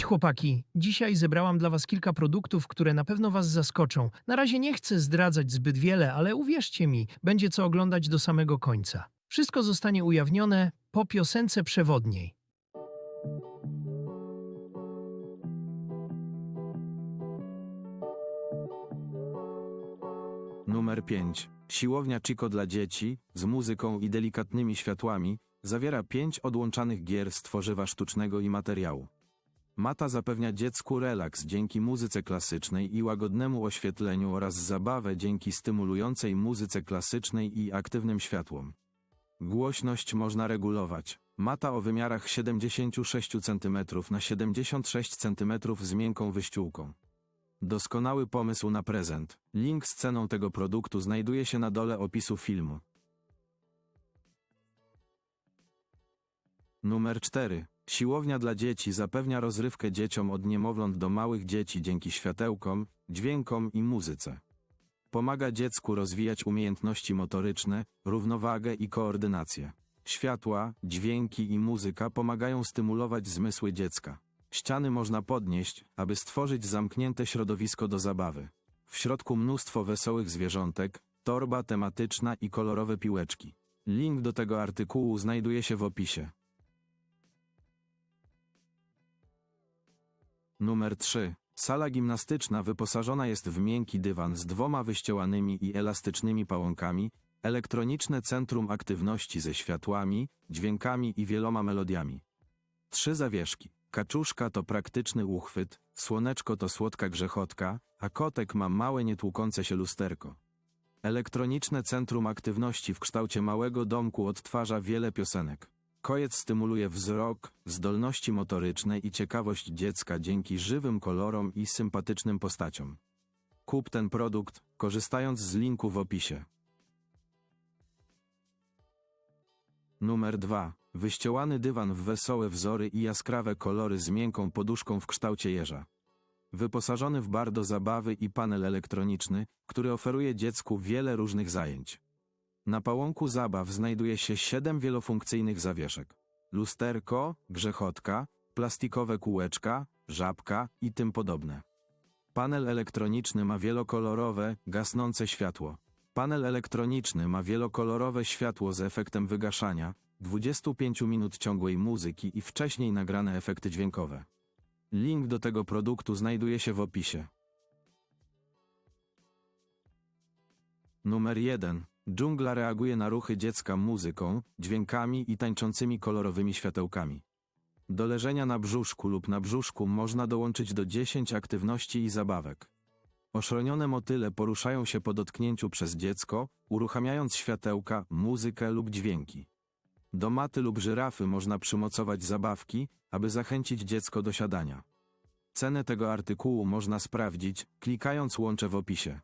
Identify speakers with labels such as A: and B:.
A: Cześć chłopaki! Dzisiaj zebrałam dla was kilka produktów, które na pewno was zaskoczą. Na razie nie chcę zdradzać zbyt wiele, ale uwierzcie mi, będzie co oglądać do samego końca. Wszystko zostanie ujawnione po piosence przewodniej.
B: Numer 5. Siłownia Chico dla dzieci, z muzyką i delikatnymi światłami, zawiera pięć odłączanych gier z tworzywa sztucznego i materiału. Mata zapewnia dziecku relaks dzięki muzyce klasycznej i łagodnemu oświetleniu oraz zabawę dzięki stymulującej muzyce klasycznej i aktywnym światłom. Głośność można regulować. Mata o wymiarach 76 cm na 76 cm z miękką wyściółką. Doskonały pomysł na prezent. Link z ceną tego produktu znajduje się na dole opisu filmu. Numer 4. Siłownia dla dzieci zapewnia rozrywkę dzieciom od niemowląt do małych dzieci dzięki światełkom, dźwiękom i muzyce. Pomaga dziecku rozwijać umiejętności motoryczne, równowagę i koordynację. Światła, dźwięki i muzyka pomagają stymulować zmysły dziecka. Ściany można podnieść, aby stworzyć zamknięte środowisko do zabawy. W środku mnóstwo wesołych zwierzątek, torba tematyczna i kolorowe piłeczki. Link do tego artykułu znajduje się w opisie. Numer 3. Sala gimnastyczna wyposażona jest w miękki dywan z dwoma wyściełanymi i elastycznymi pałąkami, elektroniczne centrum aktywności ze światłami, dźwiękami i wieloma melodiami. Trzy zawieszki. Kaczuszka to praktyczny uchwyt, słoneczko to słodka grzechotka, a kotek ma małe nietłukące się lusterko. Elektroniczne centrum aktywności w kształcie małego domku odtwarza wiele piosenek. Kojec stymuluje wzrok, zdolności motoryczne i ciekawość dziecka dzięki żywym kolorom i sympatycznym postaciom. Kup ten produkt, korzystając z linku w opisie. Numer 2. Wyściełany dywan w wesołe wzory i jaskrawe kolory z miękką poduszką w kształcie jeża. Wyposażony w bar do zabawy i panel elektroniczny, który oferuje dziecku wiele różnych zajęć. Na pałąku zabaw znajduje się siedem wielofunkcyjnych zawieszek. Lusterko, grzechotka, plastikowe kółeczka, żabka i tym podobne. Panel elektroniczny ma wielokolorowe, gasnące światło. Panel elektroniczny ma wielokolorowe światło z efektem wygaszania, 25 minut ciągłej muzyki i wcześniej nagrane efekty dźwiękowe. Link do tego produktu znajduje się w opisie. Numer 1. Dżungla reaguje na ruchy dziecka muzyką, dźwiękami i tańczącymi kolorowymi światełkami. Do leżenia na brzuszku lub na brzuszku można dołączyć do 10 aktywności i zabawek. Oszronione motyle poruszają się po dotknięciu przez dziecko, uruchamiając światełka, muzykę lub dźwięki. Do maty lub żyrafy można przymocować zabawki, aby zachęcić dziecko do siadania. Cenę tego artykułu można sprawdzić, klikając łącze w opisie.